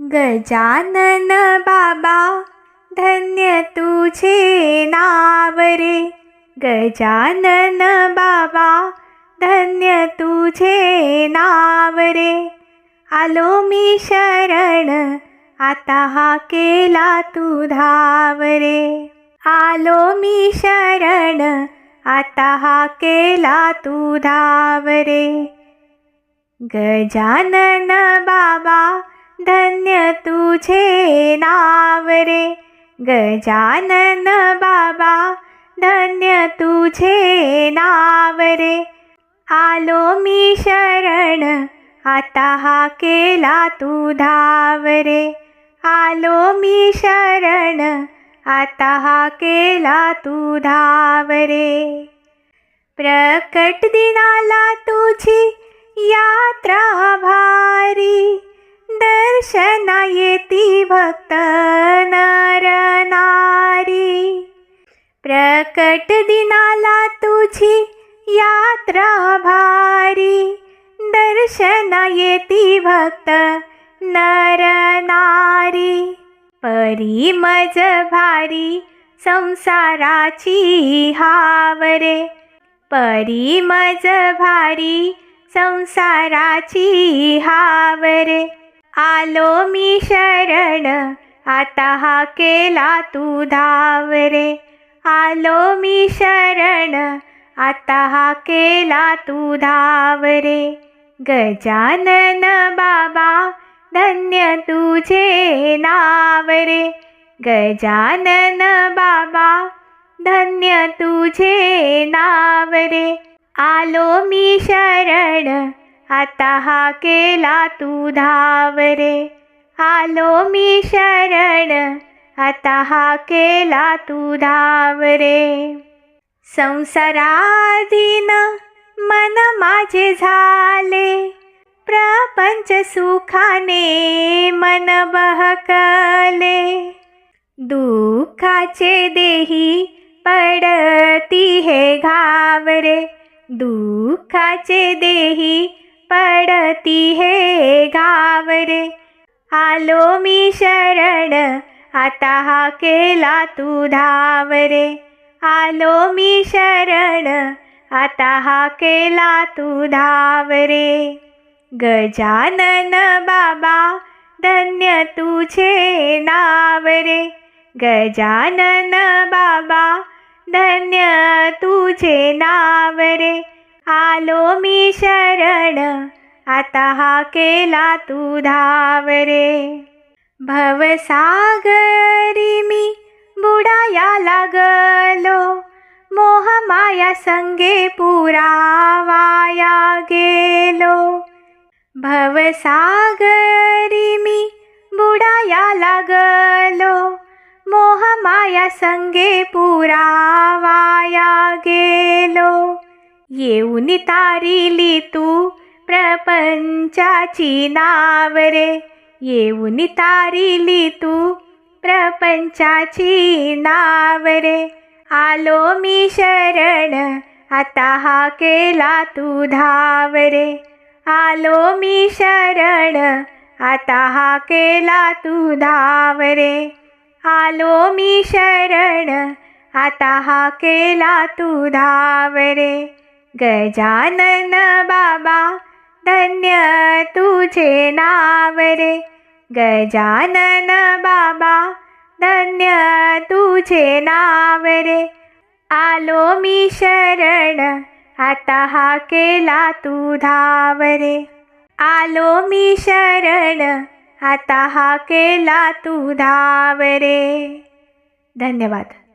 गजानन बाबा धन्य तुझे नाव रे. गजानन बाबा धन्य तुझे नाव रे. आलो मी शरण आता हा केला तू धाव रे. आलो मी शरण आता हा केला तू धाव रे. गजानन बाबा धन्य तुझे नाव रे गजानन बाबा धन्य तुझे नाव रे. आलो मी शरण आता हा केला तू धाव रे. आलो मी शरण आता हा केला तू धाव रे. प्रकट दिनाला तुझी यात्रा भारी दर्शना येती भक्त नर नारी प्रकट दिनाला तुझी यात्रा भारी। दर्शना येती भक्त नर नारी परी मज भारी संसाराची हावरे। परी मज भारी संसाराची हावरे। आलो मी शरण आता हा केला तू धावरे आलो मी शरण आता हा केला तू धावरे गजानन बाबा धन्य तुझे नाव रे. गजानन बाबा धन्य तुझे नाव रे. आलो मी शरण आता हा केला तू धाव रे आलो मी शरण. आता हा केला तू धाव रे संसाराधीन मन माझे झाले. प्रपंच सुखाने मन बहकले. दुःखाचे देही पडती हे घावरे. दुःखाचे देही पडती हे घावरे आलो मी शरण आता हा केला तू धावरे। आलो मी शरण आता हा केला तू धावरे। गजानन बाबा धन्य तुझे नाव रे गजानन बाबा धन्य तुझे नाव रे आलो मी शरण हा केला तू धाव रे भवसागरी मी बुडाया लागलो मोह माया संगे पुरावाया गेलो. भवसागरी मी बुडाया लागलो मोह माया संगे पुरावाया गेलो येऊन तारिली तू प्रपंचाची नाव रे. येऊन तारिली तू प्रपंचाची नाव रे. आलो मी शरण आता हा केला तू धाव रे. आलो मी शरण आता हा केला तू धाव रे. आलो मी शरण आता हा केला तू धाव रे. गजानन बाबा धन्य तुझे नाव रे. गजानन बाबा धन्य तुझे नाव रे. आलो मी शरण आता हा केला तू धाव रे. आलो मी शरण आता हा केला तू धाव रे. धन्यवाद.